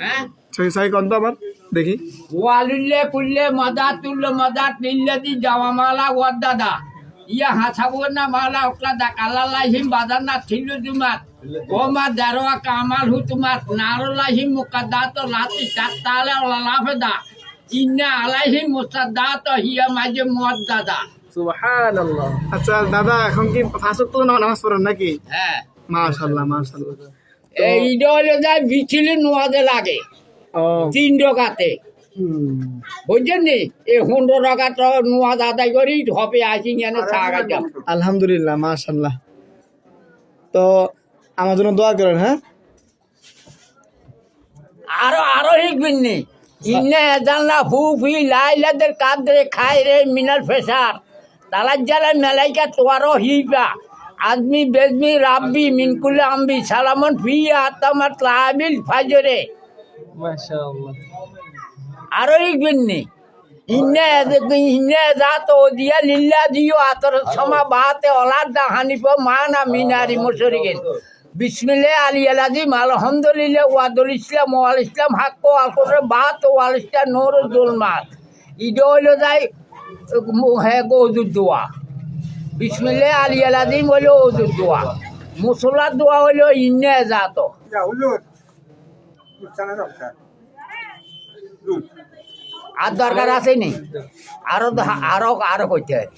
হ্যাঁ? ছয় ছয় কত আবার দেখি। ওয়ালিল্লে কুল্লে মদা তুল্লে মদা তিল্লে দি জামা মালা ওয়ার দাদা। ইয়া হাসাবো না মালা ওকলা দা কালালা হিম বাদার না ছিলু জুমাত। ও মা দারোয়া কামাল হু তুমাত নারলা হিম মুকাদ্দা তো লাতি চাত্তালে লাফে দা। ইন্না আলাইহিম মুসাদ্দাত হিয়া মাঝে মুয়াদ দাদা। সুবহানাল্লাহ। আচ্ছা দাদা এখন কি ফাঁসক তো নামাজ পড়েন নাকি? হ্যাঁ। মাশাল্লাহ মাশাল্লাহ। যায় বিছিলি লাগে। তিন বুঝছেন নি? এই হুন্ডো টাকা তো আদায় করি আসি আলহামদুলিল্লাহ মাশাল্লাহ তো আমার জন্য দোয়া করেন হ্যাঁ? আরও আরও শিখবেন নি? ইন্নে জানলা ফু ফি লাইলাদের কাঁদে খাই রে মিনাল ফেসার। তালার জালা মেলাইকা তোয়ারো হিবা। আদমি বেজমি রাব্বি মিনকুলে আম্বি সালামন ফি আতামাত লাবিল ফাজরে। আরও শিখবেন নি। মানা বিসমিল্লাহ আলী আলাদিম আলহামদুলিল্লাহ ওয়াদুল ইসলাম ওয়াল ইসলাম হাক্ক আল কোরআন বাত ওয়াল ইসলাম নূর জুলমাত। ইডো হইল যাই হে গৌদুর দোয়া। বিসমিল্লাহ আলী আলাদিম হইল ওজুর দোয়া মুসলার দোয়া হইল ইন্নে জাত আর দরকার আছে নি আরও আরও আরও কইতে হয়